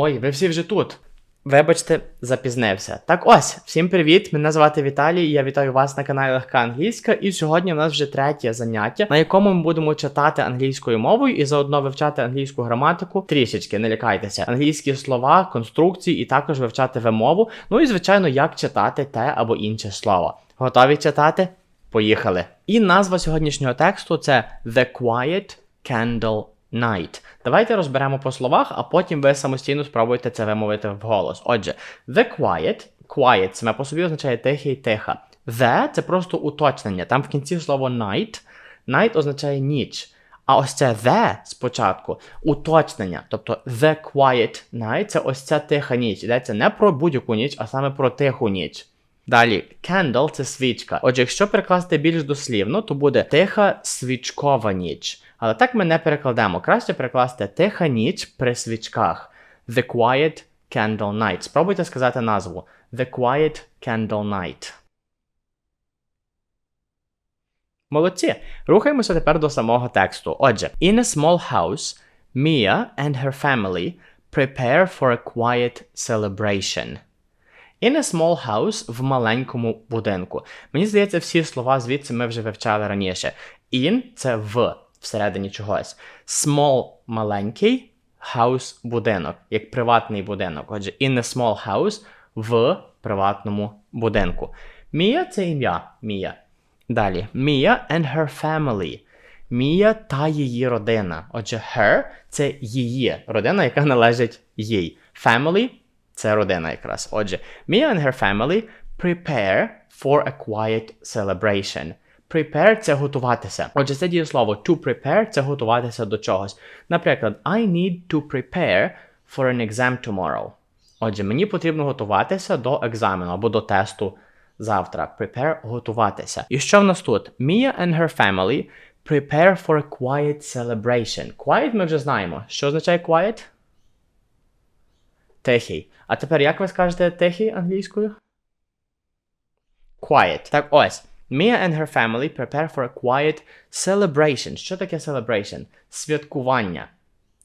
Ой, ви всі вже тут. Вибачте, запізнився. Так ось, всім привіт! Мене звати Віталій, і я вітаю вас на каналі Легка Англійська. І сьогодні у нас вже третє заняття, на якому ми будемо читати англійською мовою і заодно вивчати англійську граматику. Трішечки, не лякайтеся, англійські слова, конструкції і також вивчати вимову. Ну і звичайно, як читати те або інше слово. Готові читати? Поїхали! І назва сьогоднішнього тексту це The Quiet Candle Night. Давайте розберемо по словах, а потім ви самостійно спробуйте це вимовити вголос. Отже, the quiet, quiet саме по собі означає тихий, тиха. The це просто уточнення. Там в кінці слово night. Night означає ніч. А ось це the спочатку уточнення. Тобто the quiet night це ось ця тиха ніч. Йдеться не про будь-яку ніч, а саме про тиху ніч. Далі, candle – це свічка. Отже, якщо перекласти більш дослівно, то буде тиха свічкова ніч. Але так ми не перекладемо. Краще перекласти тиха ніч при свічках. The Quiet Candle Night. Спробуйте сказати назву. The Quiet Candle Night. Молодці. Рухаємося тепер до самого тексту. Отже, in a small house, Mia and her family prepare for a quiet celebration. In a small house в маленькому будинку. Мені здається, всі слова звідси ми вже вивчали раніше. In це в всередині чогось. Small маленький, house будинок, як приватний будинок. Отже, in a small house в приватному будинку. Мія це ім'я Мія. Далі. Мія and her family. Мія та її родина. Отже, her це її родина, яка належить їй. Family це родина якраз. Отже, Mia and her family prepare for a quiet celebration. Prepare це готуватися. Отже, це дієслово to prepare це готуватися до чогось. Наприклад, I need to prepare for an exam tomorrow. Отже, мені потрібно готуватися до екзамену або до тесту завтра. Prepare готуватися. І що в нас тут? Mia and her family prepare for a quiet celebration. Quiet ми вже знаємо. Що означає quiet? Тихий. А тепер як ви скажете тихий англійською? Quiet. Так ось. Mia and her family prepare for a quiet celebration. Що таке celebration? Святкування.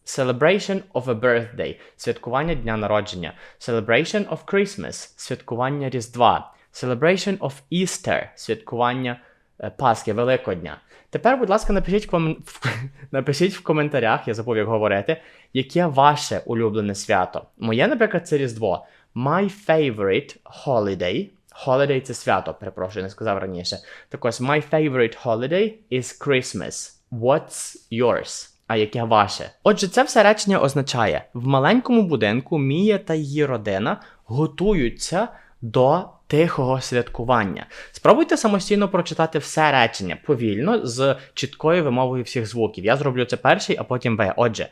Celebration of a birthday. Святкування дня народження. Celebration of Christmas. Святкування Різдва. Celebration of Easter. Святкування е, Пасхи, Великодня. Тепер, будь ласка, напишіть ком... напишіть в коментарях, я забув як говорити, яке ваше улюблене свято. Моє, наприклад, це Різдво. My favorite holiday. Holiday – це свято, перепрошую, не сказав раніше. Так ось, my favorite holiday is Christmas. What's yours? А яке ваше? Отже, це все речення означає: в маленькому будинку Мія та її родина готуються до тихого святкування. Спробуйте самостійно прочитати все речення повільно з чіткою вимовою всіх звуків. Я зроблю це перший, а потім ви. Отже,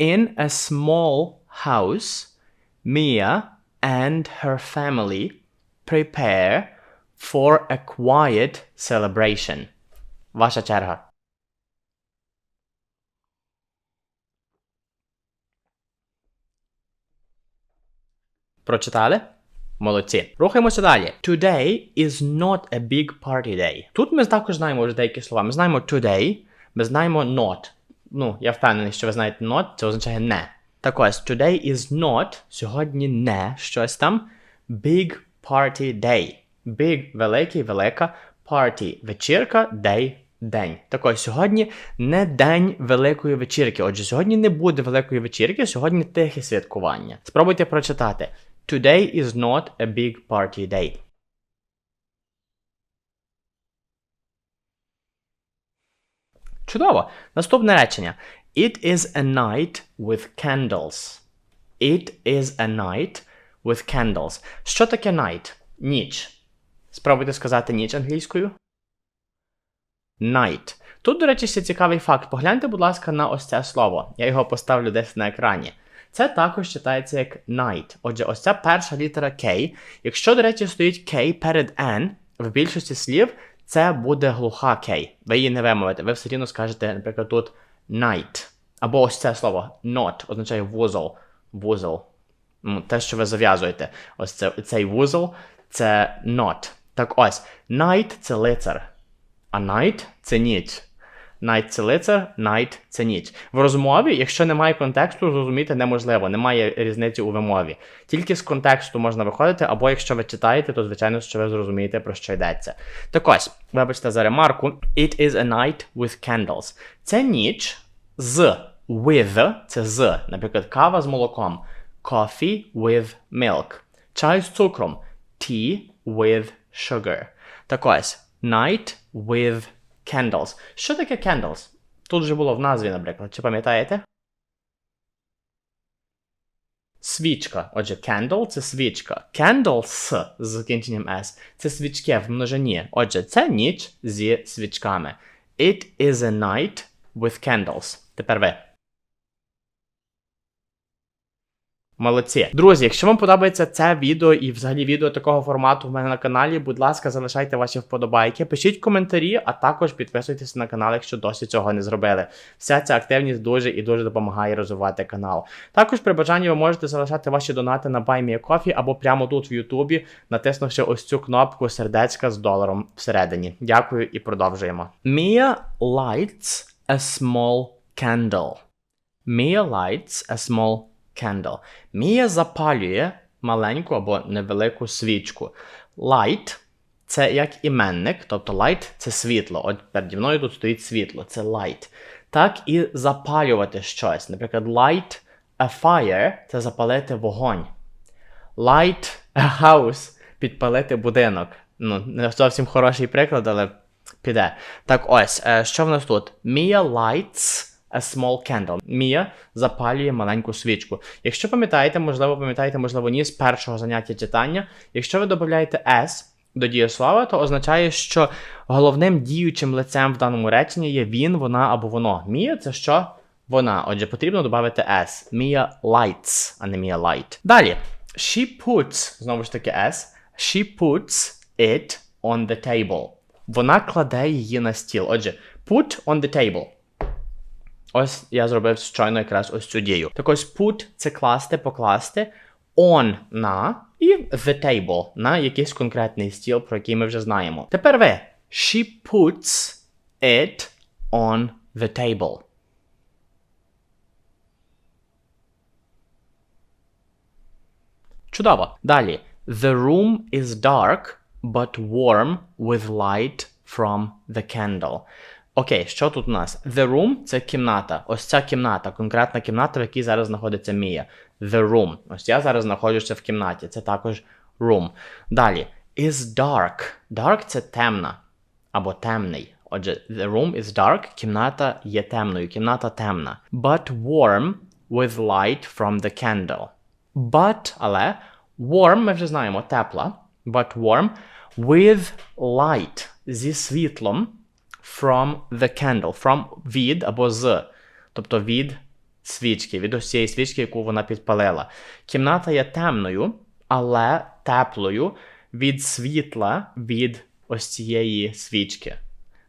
in a small house, Mia and her family prepare for a quiet celebration. Ваша черга. Прочитали? Молодці. Рухаємося далі. Today is not a big party day. Тут ми також знаємо вже деякі слова. Ми знаємо today, ми знаємо not. Ну, я впевнений, що ви знаєте not, це означає не. Так ось, today is not, сьогодні не щось там. Big party day. Big великий, велика, party вечірка, day день. Так ось, сьогодні не день великої вечірки. Отже, сьогодні не буде великої вечірки, сьогодні тихе святкування. Спробуйте прочитати. Today is not a big party day. Чудово. Наступне речення. It is a night with candles. It is a night with candles. Що таке night? Ніч. Спробуйте сказати ніч англійською. Night. Тут, до речі, ще цікавий факт. Погляньте, будь ласка, на ось це слово. Я його поставлю десь на екрані. Це також читається як night. Отже, ось ця перша літера K. Якщо, до речі, стоїть K перед N, в більшості слів це буде глуха K. Ви її не вимовите. Ви все рівно скажете, наприклад, тут night. Або ось це слово not означає вузол. Вузол. Те, що ви зав'язуєте. Ось це, цей вузол це not. Так ось, night це лицар. А night це ніч. Night це лицар, night це ніч. В розмові, якщо немає контексту, зрозуміти неможливо, немає різниці у вимові. Тільки з контексту можна виходити, або якщо ви читаєте, то звичайно, що ви зрозумієте, про що йдеться. Так ось, вибачте за ремарку. It is a night with candles. Це ніч з with, це з, наприклад, кава з молоком. Coffee with milk. Чай з цукром. Tea with sugar. Так ось, night with candles. Що таке candles? Тут вже було в назві, наприклад. Чи пам'ятаєте? Свічка. Отже, candle це свічка. Candles з закінченням S це свічки в множині. Отже, це ніч зі свічками. It is a night with candles. Тепер ви. Молодці. Друзі, якщо вам подобається це відео і взагалі відео такого формату в мене на каналі, будь ласка, залишайте ваші вподобайки, пишіть коментарі, а також підписуйтесь на канал, якщо досі цього не зробили. Вся ця активність дуже і дуже допомагає розвивати канал. Також при бажанні ви можете залишати ваші донати на BuyMeACoffee або прямо тут в Ютубі, натиснувши ось цю кнопку сердечка з доларом всередині. Дякую і продовжуємо. Mia lights a small candle. Mia lights a small candle. Мія запалює маленьку або невелику свічку. Light це як іменник, тобто light це світло. От переді мною тут стоїть світло, це light. Так і запалювати щось. Наприклад, light a fire це запалити вогонь. Light a house підпалити будинок. Ну, не зовсім хороший приклад, але піде. Так ось, е, що в нас тут? Mia lights a small candle. Мія запалює маленьку свічку. Якщо пам'ятаєте, можливо, пам'ятаєте, можливо, ні з першого заняття читання. Якщо ви додаєте S до дієслова, то означає, що головним діючим лицем в даному реченні є він, вона або воно. Мія це що? Вона. Отже, потрібно додати S. Мія lights, а не Мія light. Далі. She puts, знову ж таки S. She puts it on the table. Вона кладе її на стіл. Отже, put on the table. Ось я зробив щойно якраз ось цю дію. Так ось put це класти, покласти. On на і the table на якийсь конкретний стіл, про який ми вже знаємо. Тепер ви. She puts it on the table. Чудово. Далі. The room is dark, but warm with light from the candle. Окей, що тут у нас? The room це кімната. Ось ця кімната, конкретна кімната, в якій зараз знаходиться Мія. The room. Ось я зараз знаходжуся в кімнаті. Це також room. Далі. Is dark. Dark це темна або темний. Отже, the room is dark, кімната є темною, кімната темна. But warm with light from the candle. But, але warm, ми вже знаємо, тепла. But warm with light зі світлом from the candle. From від або з. Тобто від свічки, від ось цієї свічки, яку вона підпалила. Кімната є темною, але теплою від світла від ось цієї свічки.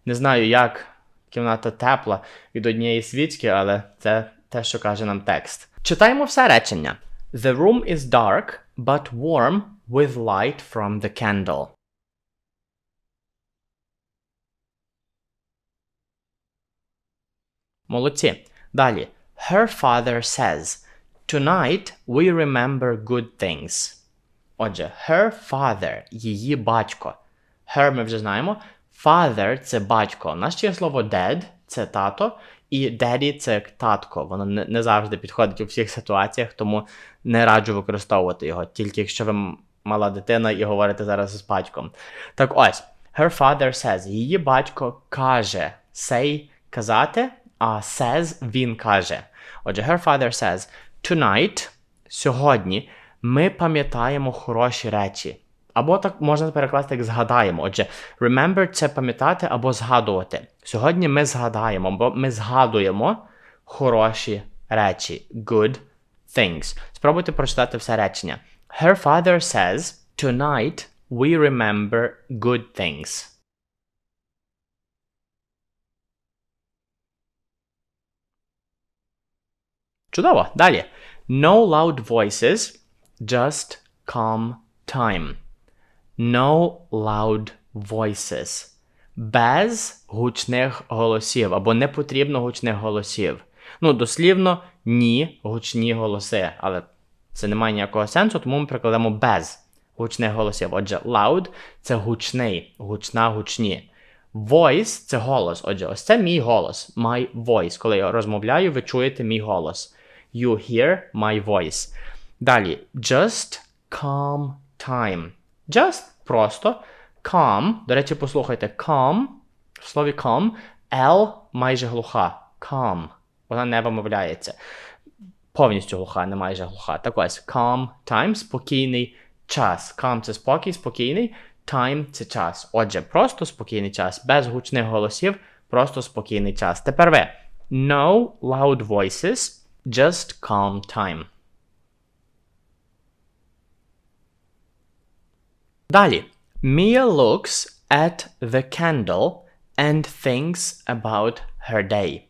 Не знаю, як кімната тепла від однієї свічки, але це те, що каже нам текст. Читаємо все речення. The room is dark, but warm with light from the candle. Молодці. Далі. Her father says, Tonight we remember good things. Отже, her father, її батько. Her ми вже знаємо. Father це батько. У нас ще є слово dad це тато, і daddy це татко. Воно не, завжди підходить у всіх ситуаціях, тому не раджу використовувати його, тільки якщо ви мала дитина і говорите зараз з батьком. Так ось, her father says, її батько каже, say казати а says він каже. Отже, her father says, tonight, сьогодні, ми пам'ятаємо хороші речі. Або так можна перекласти, як згадаємо. Отже, remember це пам'ятати або згадувати. Сьогодні ми згадаємо, бо ми згадуємо хороші речі. Good things. Спробуйте прочитати все речення. Her father says, tonight we remember good things. Чудово. Далі. No loud voices, just calm time. No loud voices. без гучних голосів або не потрібно гучних голосів. Ну, дослівно, ні гучні голоси, але це не має ніякого сенсу, тому ми прикладемо без гучних голосів. Отже, loud це гучний, гучна, гучні. Voice це голос. Отже, ось це мій голос. My voice. Коли я розмовляю, ви чуєте мій голос. You hear my voice. Далі, just calm time. Just просто calm. До речі, послухайте, calm. В слові calm. L майже глуха. Calm. Вона не вимовляється. Повністю глуха, не майже глуха. Так ось, calm time, спокійний час. Calm це спокій, спокійний. Time це час. Отже, просто спокійний час, без гучних голосів, просто спокійний час. Тепер ви. No loud voices, just calm time. Далі. Mia looks at the candle and thinks about her day.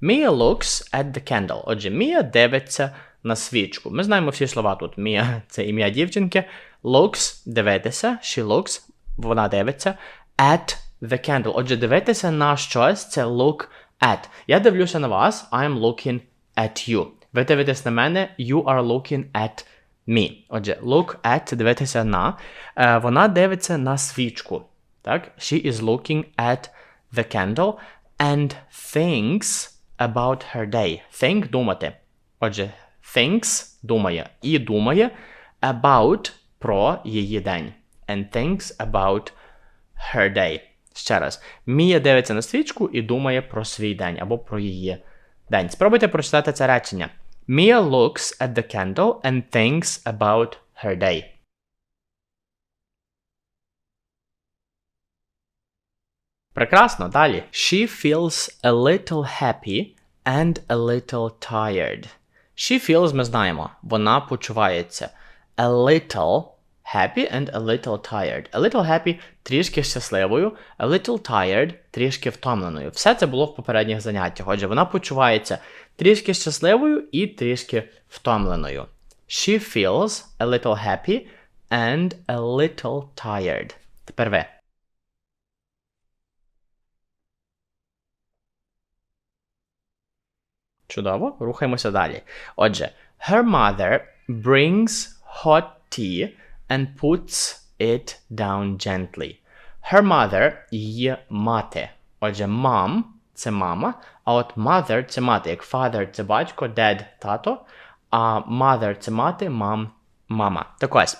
Mia looks at the candle. Отже, Мія дивиться на свічку. Ми знаємо всі слова тут. Мія це ім'я дівчинки. Looks дивитися. She looks, вона дивиться. At the candle. Отже, дивитися на щось це look at. Я дивлюся на вас. I'm looking at you. Ви дивитесь на мене. You are looking at me. Отже, look at дивитися на. Е, вона дивиться на свічку. Так? She is looking at the candle and thinks about her day. Think думати. Отже, thinks думає і думає about про її день. And thinks about her day. Ще раз. Мія дивиться на свічку і думає про свій день або про її день. Спробуйте прочитати це речення. Mia looks at the candle and thinks about her day. Прекрасно, далі. She feels a little happy and a little tired. She feels, ми знаємо, вона почувається a little happy and a little tired. A little happy трішки щасливою, a little tired трішки втомленою. Все це було в попередніх заняттях. Отже, вона почувається трішки щасливою і трішки втомленою. She feels a little happy and a little tired. Тепер ви. Чудово, рухаємося далі. Отже, her mother brings hot tea and puts it down gently. Her mother її мати. Отже, mom це мама, а от mother це мати. Як father це батько, dad тато, а mother це мати, mom мама. Так ось,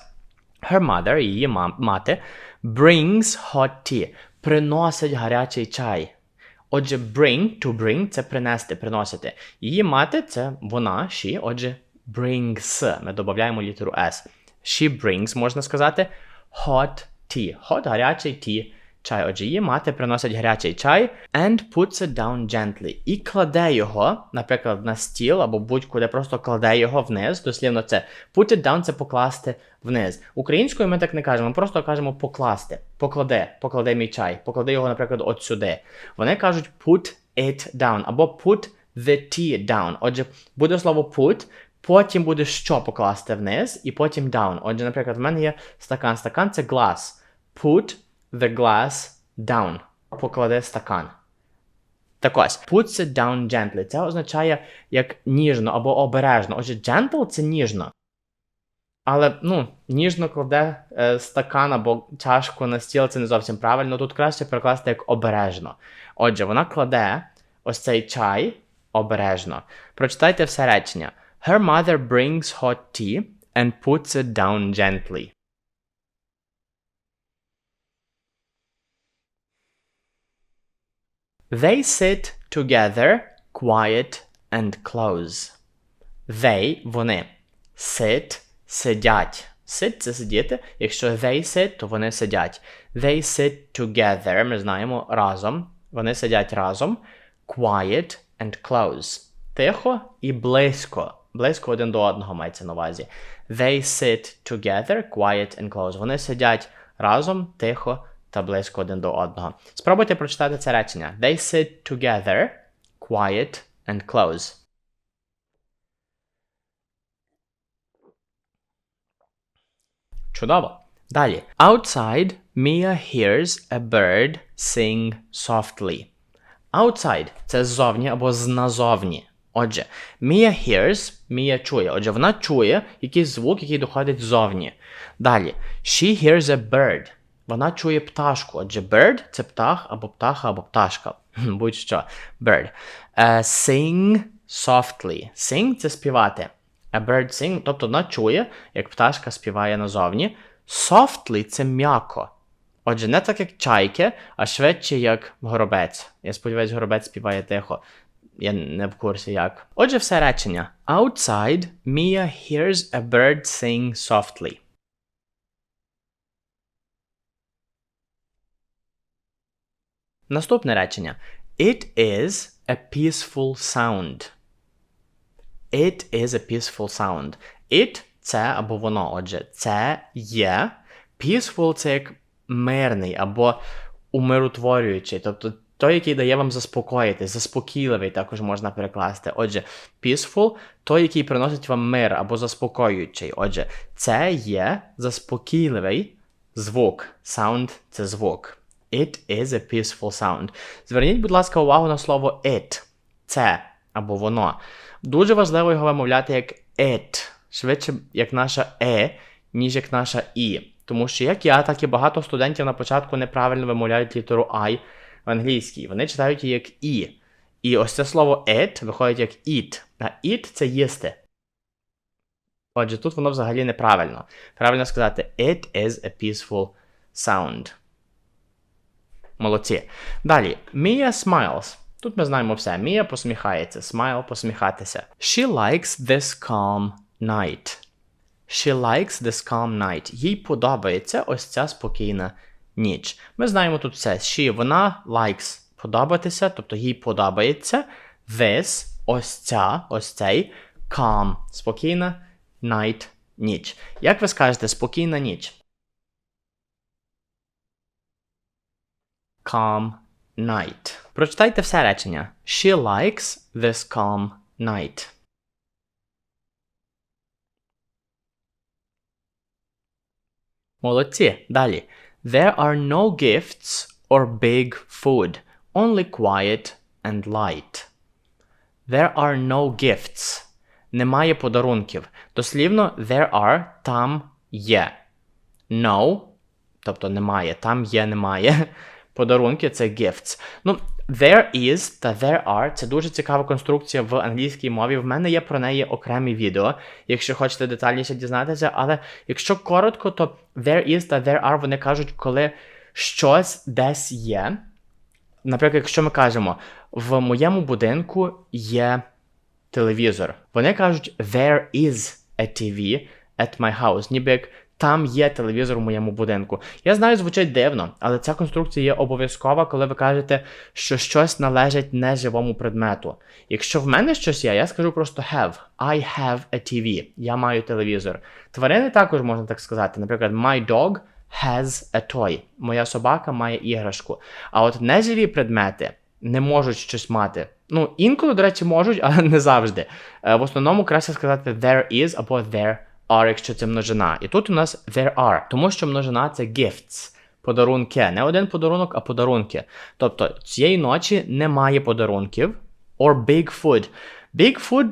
her mother, її мати, brings hot tea, приносить гарячий чай. Отже, bring, to bring це принести, приносити. Її мати це вона, she, отже, brings. Ми додаємо літеру S. She brings, можна сказати, hot tea. Hot гарячий tea. Чай. Отже, її мати приносить гарячий чай and puts it down gently. І кладе його, наприклад, на стіл або будь-куди просто кладе його вниз. Дослівно це put it down це покласти вниз. Українською ми так не кажемо, ми просто кажемо покласти. Покладе, покладе мій чай, покладе його, наприклад, от сюди. Вони кажуть put it down або put the tea down. Отже, буде слово put, потім буде що покласти вниз, і потім down. Отже, наприклад, в мене є стакан. Стакан це glass. Put the glass down. Покладе стакан. Так ось, puts it down gently. Це означає як ніжно або обережно. Отже, gentle це ніжно. Але, ну, ніжно кладе е, стакан або чашку на стіл, це не зовсім правильно. Тут краще перекласти як обережно. Отже, вона кладе ось цей чай обережно. Прочитайте все речення. Her mother brings hot tea and puts it down gently. They sit together, quiet and close. They, вони. Sit, сидять. Sit це сидіти. Якщо they sit, то вони сидять. They sit together, ми знаємо, разом. Вони сидять разом. Quiet and close. Тихо і близько. Близько один до одного мається на увазі. They sit together, quiet and close. Вони сидять разом, тихо та близько один до одного. Спробуйте прочитати це речення. They sit together, quiet and close. Чудово. Далі. Outside Mia hears a bird sing softly. Outside це ззовні або зназовні. Отже, Mia hears, Mia чує. Отже, вона чує якийсь звук, який доходить ззовні. Далі. She hears a bird. Вона чує пташку. Отже, bird це птах або птаха, або пташка. Будь-що. Bird. Uh, sing softly. Sing це співати. A bird sing, тобто вона чує, як пташка співає назовні. Softly це м'яко. Отже, не так як чайки, а швидше як горобець. Я сподіваюся, горобець співає тихо. Я не в курсі як. Отже, все речення. Outside, Mia hears a bird sing softly. Наступне речення. It is a peaceful sound. It is a peaceful sound. It це або воно. Отже, це є. Peaceful це як мирний або умиротворюючий. Тобто той, який дає вам заспокоїтись, заспокійливий також можна перекласти. Отже, peaceful той, який приносить вам мир або заспокоюючий. Отже, це є заспокійливий звук. Sound – це звук. It is a peaceful sound. Зверніть, будь ласка, увагу на слово it. Це або воно. Дуже важливо його вимовляти як it. Швидше, як наша е, ніж як наша і. Тому що як я, так і багато студентів на початку неправильно вимовляють літеру I в англійській. Вони читають її як і. І ось це слово it виходить як eat. А eat це їсти. Отже, тут воно взагалі неправильно. Правильно сказати, it is a peaceful sound. Молодці. Далі. Mia smiles. Тут ми знаємо все. Mia посміхається. Smile посміхатися. She likes this calm night. She likes this calm night. Їй подобається ось ця спокійна ніч. Ми знаємо тут все. She, вона likes подобатися, тобто їй подобається. This, ось ця, ось цей calm, спокійна night, ніч. Як ви скажете, спокійна ніч? Calm night. Прочитайте все речення. She likes this calm night. Молодці. Далі. There are no gifts or big food, only quiet and light. There are no gifts. Немає подарунків. Дослівно, there are там є. No, тобто немає, там є, немає. Подарунки це gifts. Ну, there is та there are це дуже цікава конструкція в англійській мові. В мене є про неї окремі відео, якщо хочете детальніше дізнатися. Але якщо коротко, то there is та there are вони кажуть, коли щось десь є. Наприклад, якщо ми кажемо, в моєму будинку є телевізор. Вони кажуть, there is a TV at my house, ніби як там є телевізор у моєму будинку. Я знаю, звучить дивно, але ця конструкція є обов'язкова, коли ви кажете, що щось належить неживому предмету. Якщо в мене щось є, я скажу просто have. I have a TV. Я маю телевізор. Тварини також можна так сказати. Наприклад, my dog has a toy. Моя собака має іграшку. А от неживі предмети не можуть щось мати. Ну, інколи, до речі, можуть, але не завжди. Е, в основному краще сказати there is або there are, якщо це множина. І тут у нас there are, тому що множина це gifts. Подарунки. Не один подарунок, а подарунки. Тобто цієї ночі немає подарунків. Or big food. Big food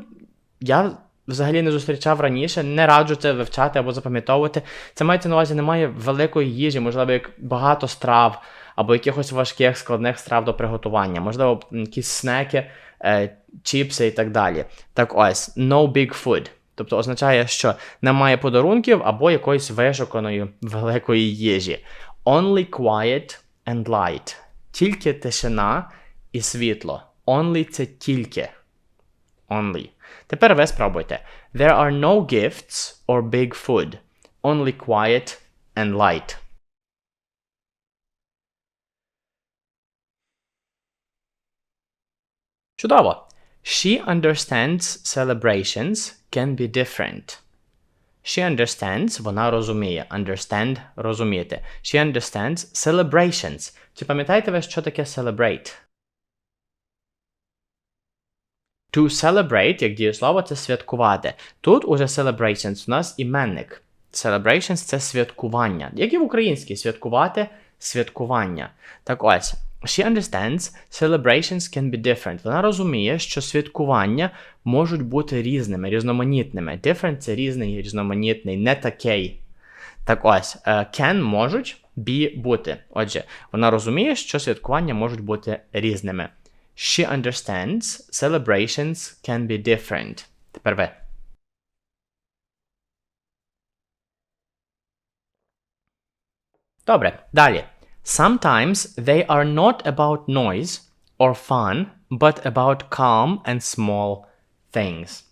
я взагалі не зустрічав раніше, не раджу це вивчати або запам'ятовувати. Це мається на увазі, немає великої їжі, можливо, як багато страв, або якихось важких складних страв до приготування. Можливо, якісь снеки, е, чіпси і так далі. Так ось, no big food. Тобто означає, що немає подарунків або якоїсь вишуканої великої їжі. Only quiet and light. Тільки тишина і світло. Only це тільки. Only. Тепер ви спробуйте. There are no gifts or big food. Only quiet and light. Чудово. She understands celebrations can be different. She understands, вона розуміє. Understand розуміти. She understands celebrations. Чи пам'ятаєте ви, що таке celebrate? To celebrate, як дієслово, це святкувати. Тут уже celebrations у нас іменник. Celebrations це святкування. Як і в українській святкувати святкування. Так ось. She understands celebrations can be different. Вона розуміє, що святкування можуть бути різними, різноманітними. Different це різний, різноманітний, не такий. Так ось, е, can можуть be бути. Отже, вона розуміє, що святкування можуть бути різними. She understands celebrations can be different. Тепер ви. Добре, далі. Sometimes they are not about noise or fun, but about calm and small things.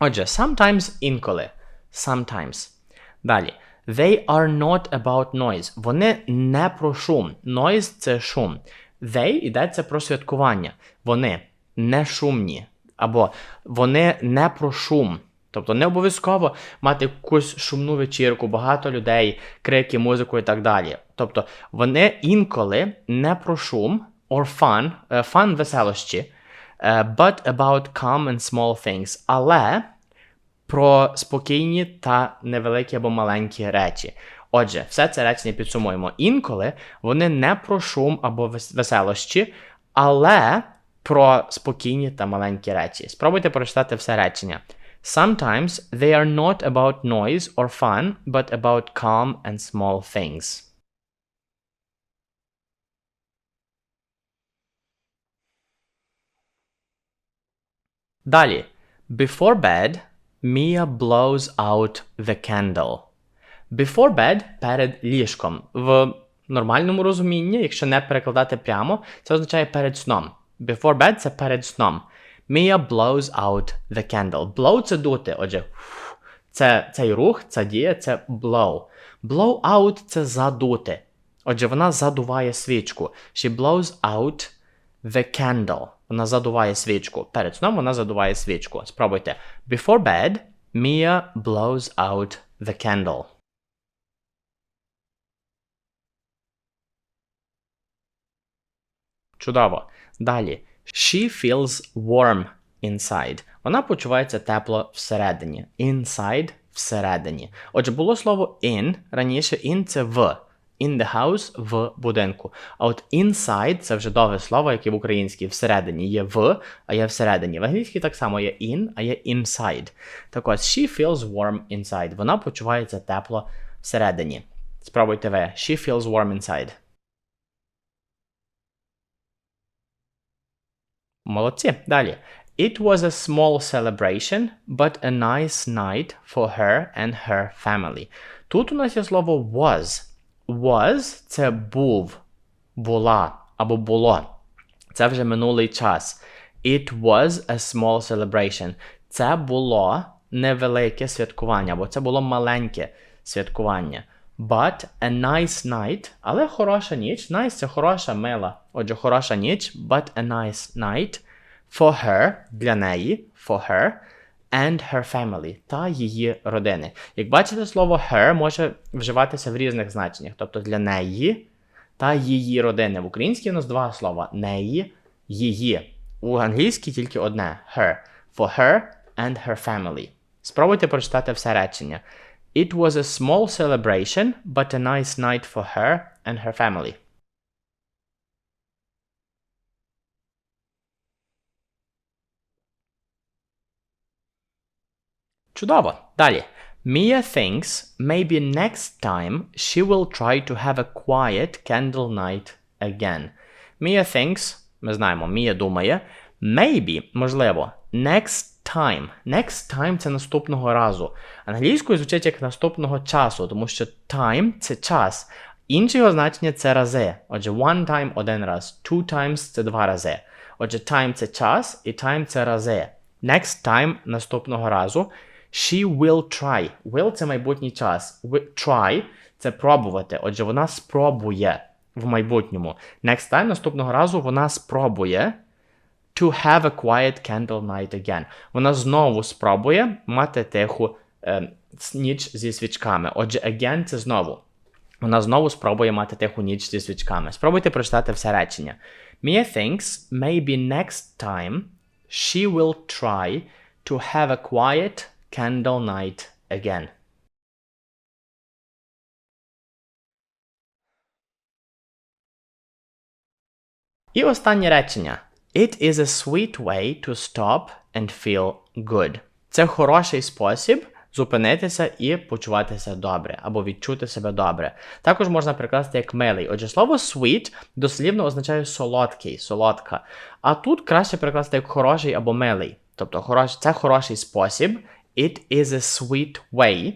Отже, sometimes інколи. Sometimes. Далі. They are not about noise. Вони не про шум. Noise – це шум. They йдеться про святкування. Вони не шумні. Або вони не про шум. Тобто не обов'язково мати якусь шумну вечірку, багато людей, крики, музику і так далі. Тобто вони інколи не про шум or fun, fun веселощі, but about calm and small things. Але про спокійні та невеликі або маленькі речі. Отже, все це речення підсумуємо. Інколи вони не про шум або веселощі, але про спокійні та маленькі речі. Спробуйте прочитати все речення. Sometimes they are not about noise or fun, but about calm and small things. Далі. Before bed, Mia blows out the candle. Before bed перед ліжком. В нормальному розумінні, якщо не перекладати прямо, це означає перед сном. Before bed це перед сном. Mia blows out the candle. Blow це дути. Отже, це цей рух, ця дія це blow. Blow out це задути. Отже, вона задуває свічку. She blows out the candle. Вона задуває свічку. Перед сном вона задуває свічку. Спробуйте. Before bed, Mia blows out the candle. Чудово. Далі. She feels warm inside. Вона почувається тепло всередині. Inside всередині. Отже, було слово in. Раніше in це в. In the house в будинку. А от inside це вже довге слово, яке в українській всередині є в, а є всередині. В англійській так само є in, а є inside. Так ось, she feels warm inside. Вона почувається тепло всередині. Спробуйте ви. She feels warm inside. Молодці. Далі. It was a small celebration, but a nice night for her and her family. Тут у нас є слово was. Was це був, була або було. Це вже минулий час. It was a small celebration. Це було невелике святкування, або це було маленьке святкування. But a nice night, але хороша ніч. Nice це хороша, мила. Отже, хороша ніч, but a nice night for her для неї, for her, and her family та її родини. Як бачите, слово her може вживатися в різних значеннях, тобто для неї та її родини. В українській у нас два слова неї, її. У англійській тільки одне her. For her and her family. Спробуйте прочитати все речення. It was a small celebration, but a nice night for her and her family. Чудово. Далі. Mia thinks maybe next time she will try to have a quiet candle night again. Mia thinks, ми знаємо, Mia думає. Maybe, можливо, next time. Next time це наступного разу. Англійською звучить як наступного часу, тому що time це час. Інше його значення це рази. Отже, one time один раз, two times це два рази. Отже, time це час і time це рази. Next time наступного разу. She will try. Will це майбутній час. Try це пробувати. Отже, вона спробує в майбутньому. Next time наступного разу вона спробує to have a quiet candle night again. Вона знову спробує мати тиху е, ніч зі свічками. Отже, again це знову. Вона знову спробує мати тиху ніч зі свічками. Спробуйте прочитати все речення. Mia thinks maybe next time she will try to have a quiet candle night again. І останнє речення. It is a sweet way to stop and feel good. Це хороший спосіб зупинитися і почуватися добре, або відчути себе добре. Також можна прикласти як милий. Отже, слово sweet дослівно означає солодкий, солодка. А тут краще прикласти як хороший або милий. Тобто хорош, це хороший спосіб. It is a sweet way.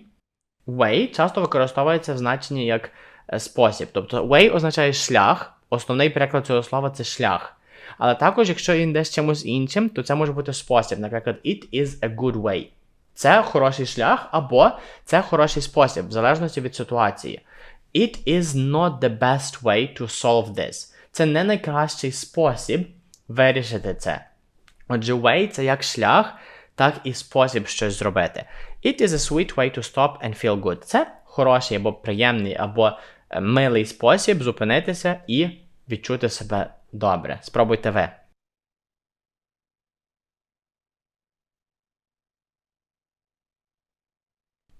Way часто використовується в значенні як е, спосіб. Тобто way означає шлях. Основний переклад цього слова це шлях. Але також, якщо він з чимось іншим, то це може бути спосіб. Наприклад, it is a good way. Це хороший шлях, або це хороший спосіб, в залежності від ситуації. It is not the best way to solve this. Це не найкращий спосіб вирішити це. Отже, way це як шлях, так і спосіб щось зробити. It is a sweet way to stop and feel good. Це хороший або приємний, або е, милий спосіб зупинитися і відчути себе добре. Спробуйте ви.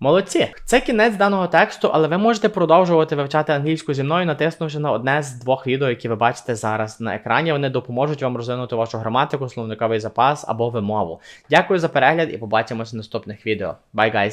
Молодці! Це кінець даного тексту, але ви можете продовжувати вивчати англійську зі мною, натиснувши на одне з двох відео, які ви бачите зараз на екрані. Вони допоможуть вам розвинути вашу граматику, словниковий запас або вимову. Дякую за перегляд і побачимося в наступних відео. Bye, guys!